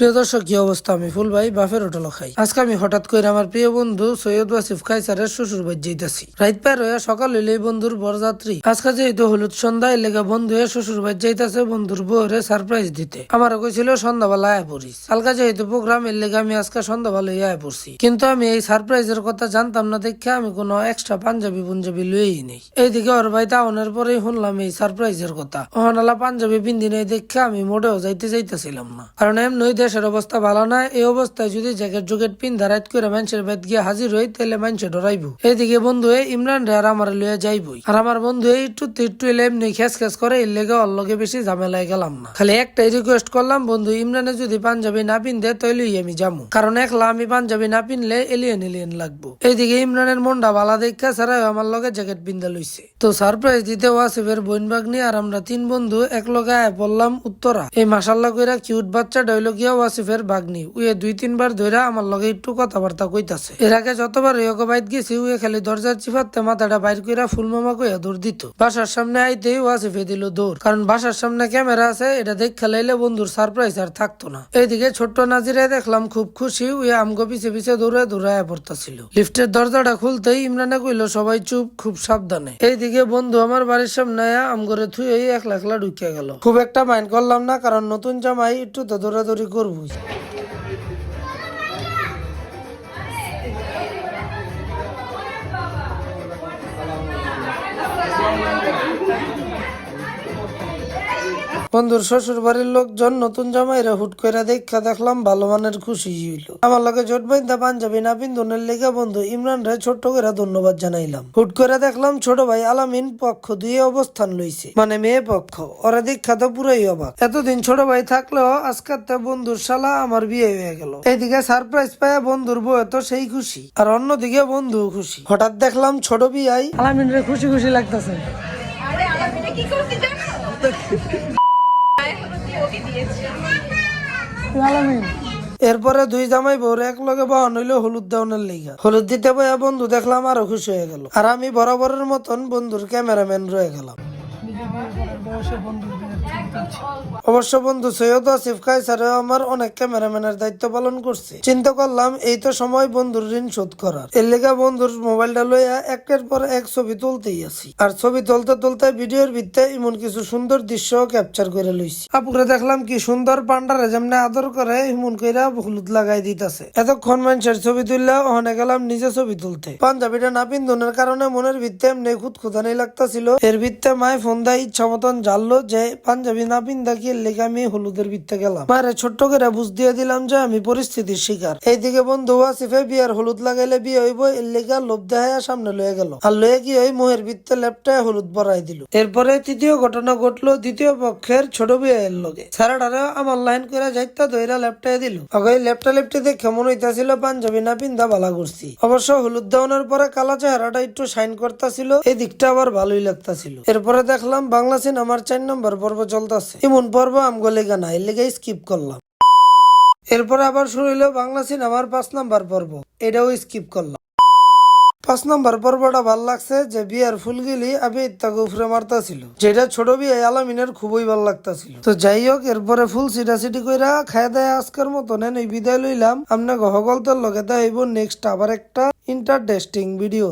প্রিয় দর্শক, কি অবস্থা? আমি ফুল ভাই বাফের হোটেল খাই। আজকে আমি হঠাৎ করে আমার প্রিয় বন্ধু সৈয়দ ওয়াসিফ খাইসারের শ্বশুর বাড়ি যাইতাছি। রাত পার হয়ে সকাল হইলে বন্ধুর বরযাত্রী। আজকে যেহেতু হলুদ সন্ধ্যা লেগে বন্ধু হয়ে শ্বশুর বাড়ি যাইতাছে বন্ধুর বউরে সারপ্রাইজ দিতে। আমার কইছিল, সন্ধ্যাবেলা আয় পড়িস। কালকা যেহেতু প্রোগ্রাম এর লেগে আমি আজকে সন্ধ্যাবেলা আয় পড়ছি। কিন্তু আমি এই সারপ্রাইজের কথা জানতাম না দেখে আমি কোনো এক্সট্রা পাঞ্জাবি পুঞ্জাবি লইই নেই। এইদিকে ওর ভাই টাউনের পরেই শুনলাম এই সারপ্রাইজের কথা। অহনালা পাঞ্জাবি পিন্দি নেই দেখে আমি মোটেও যাইতে যাইতেছিলাম না। কারণ এমনি দেশের অবস্থা ভালো না, এই অবস্থায় যদি জ্যাকেট জুকেট পিন্ধা রাইত করে মানুষের বেদ গিয়ে হাজির হই তাহলে মানুষে ডরাইব। এইদিকে বন্ধু ইমরান রে আর আমার লইয়া যাইবই। আর আমার বন্ধু একটু একটু এলে এমনি খেস খেস করে, এর লেগে বেশি ঝামেলায় গেলাম না। খালি একটাই রিকোয়েস্ট করলাম, বন্ধু, ইমরানে যদি পাঞ্জাবি না পিনতে তাইলেই আমি যাব কারণ একলা আমি পাঞ্জাবি না পিনলে এলিয়েন এলিয়েন লাগবো। এইদিকে ইমরানের মনটা ভালা দেখা ছাড়াই আমার লগে জ্যাকেট পিন্দা লইছে। তো সারপ্রাইজ দিতে ওয়াসিফের বোন বাগনি আর আমরা তিন বন্ধু এক লগে বললাম উত্তরা। এই মাসাল্লা কইরা কিউট বাচ্চা ডইল গিয়া ওয়াসিফের বাগনি উয়ে দুই, তিনবার ধইরা আমার লগে একটু কথাবার্তা কইতাছে। এর আগে যতবার রেয়ক বাইত গেছি, উয়ে খালি দরজার চিপাতে মাথাটা বাইর কইরা ফুলমামা কইয়া দৌড় দিত। বাসার সামনে আইতেই ওয়াসিফে দিল দৌড়। কারণ বাসার সামনে ক্যামেরা আছে, এটা দেখ খেলাইলে বন্ধুর সারপ্রাইজ আর থাকতো না। এইদিকে ছোট্ট নাজিরে দেখলাম খুব খুশি, উয়ে আমগো পিছে পিছে দৌড়ে দৌড়ায় পড়তাছিল। লিফটের দরজাটা খুলতেই ইমরানে কইলো, সবাই চুপ, খুব সাবধানে। এইদিকে বন্ধু আমার বাড়ির সামনে আমগরে থুয়ে একলা একলা ঢুকিয়া গেল। খুব একটা মাইন্ড করলাম না, কারণ নতুন জামাই একটু তো দৌড়াদৌড়ি luz. বন্ধুর শ্বশুর বাড়ির লোকজন নতুন জামাইরা হুট করে দেখা দেখলাম ভালো মানের খুশি হইল। আমার লগে জোট বাইন্দা পাঞ্জাবি না পিন্দনের লেগে বন্ধু ইমরান রে ছোট্ট করে ধন্যবাদ জানাইলাম। হুট করে দেখলাম ছোট ভাই আলামিন পক্ষ দুয়ে অবস্থান লইছে। মানে মেয়ে পক্ষ ওরা দীক্ষা তো পুরাই অবাক। এতদিন ছোট ভাই থাকলেও আজকের তে বন্ধুর শালা আমার বিয়ে হয়ে গেল। এইদিকে সারপ্রাইজ পায় বন্ধুর বউ তো সেই খুশি আর অন্যদিকে বন্ধু খুশি। হঠাৎ দেখলাম ছোট বিয়াই আলামিন রে খুশি খুশি লাগতেছে। আরে কি করতে জানো? এরপরে দুই জামাই বউরে এক লগে বহন হইল হলুদ দেওয়ানের লিগা। হলুদ দিতে বয়া বন্ধু দেখলাম আরও খুশি হয়ে গেল। আর আমি বরাবরের মতন বন্ধুর ক্যামেরাম্যান রয়ে গেলাম। অবশ্য বন্ধু, সৈয়দ আসিফ কাইসারে আমার অনেক ক্যামেরাম্যানের দায়িত্ব পালন করছে। চিন্তা করলাম, এই তো সময় বন্ধুর ঋণ শোধ করার। এর লেগে বন্ধুর মোবাইলটা লইয়া একের পর এক ছবি তুলতেই আছি। আর ছবি তুলতে তুলতে ভিডিওর ভিত্তে এমন কিছু সুন্দর দৃশ্য ক্যাপচার করে লইছি। আপুরে দেখলাম কি সুন্দর পান্ডারে যেমনি আদর করে, এমন কইরা হলুদ লাগাই দিতেছে। এতক্ষণ মানুষের ছবি তুললে ওখানে গেলাম নিজে ছবি তুলতে। পাঞ্জাবিটা না পিন্ধনের কারণে মনের ভিত্তে এমনি খুদ খুদানি লাগতাছিল। এর ভিত্তে মায় ফোন দেয় ইচ্ছা মতন জানলো যে পাঞ্জাবি না পিন্ধা কি লেগে আমি হলুদের ভিত্তে গেলাম। মারে ছোট্ট করে বুঝ দিয়ে দিলাম যে আমি পরিস্থিতির শিকার। এইদিকে বন্ধু আসিফে বিয়ার হলুদ লাগাইলে বিয়ে হইব, এর লেগে লোভ দেখায় সামনে লয়ে গেল। আর লয়ে গিয়ে ওই মোহের ভিত্তে লেপটায় হলুদ বড়াই দিল। এরপরে তৃতীয় ঘটনা ঘটলো দ্বিতীয় পক্ষের ছোট বিয়ের লগে। সারাটারে আমার লাইন করে যাইতা দইরা লেপটায় দিল। আগে লেপটা লেপটে দেখে মনে হইতাছিল পাঞ্জাবি না পিন্ধা বালা করছি। অবশ্য হলুদ দেওয়ানোর পরে কালা চেহারাটা একটু সাইন করতেছিল এই দিকটা আবার ভালোই লাগতাছিল। এরপরে দেখলাম বাংলা সিনেমার চার নম্বর পর্ব চলতেছে এমন পর্ব আমগো লেগা এর লেগে স্কিপ করলাম। এরপরে আবার শুরু হইল বাংলা সিনেমার পাঁচ নাম্বার পর্ব, এটাও স্কিপ করলাম। পাঁচ নম্বর পর্বটা ভালো লাগছে যে বিয়ার ফুলগুলি আমি তাকে উপরে মারতাছিল, যেটা ছোট বিয়ে আলামিনের খুবই ভালো লাগতাছিল। তো যাই হোক, এরপরে ফুল সিটা সিটি কইরা খায় দেয় আজকের মতো নেন এই বিদায় লইলাম। আপনি গহগলতার লগে দেখাইব নেক্সট আবার একটা ইন্টারেস্টিং ভিডিও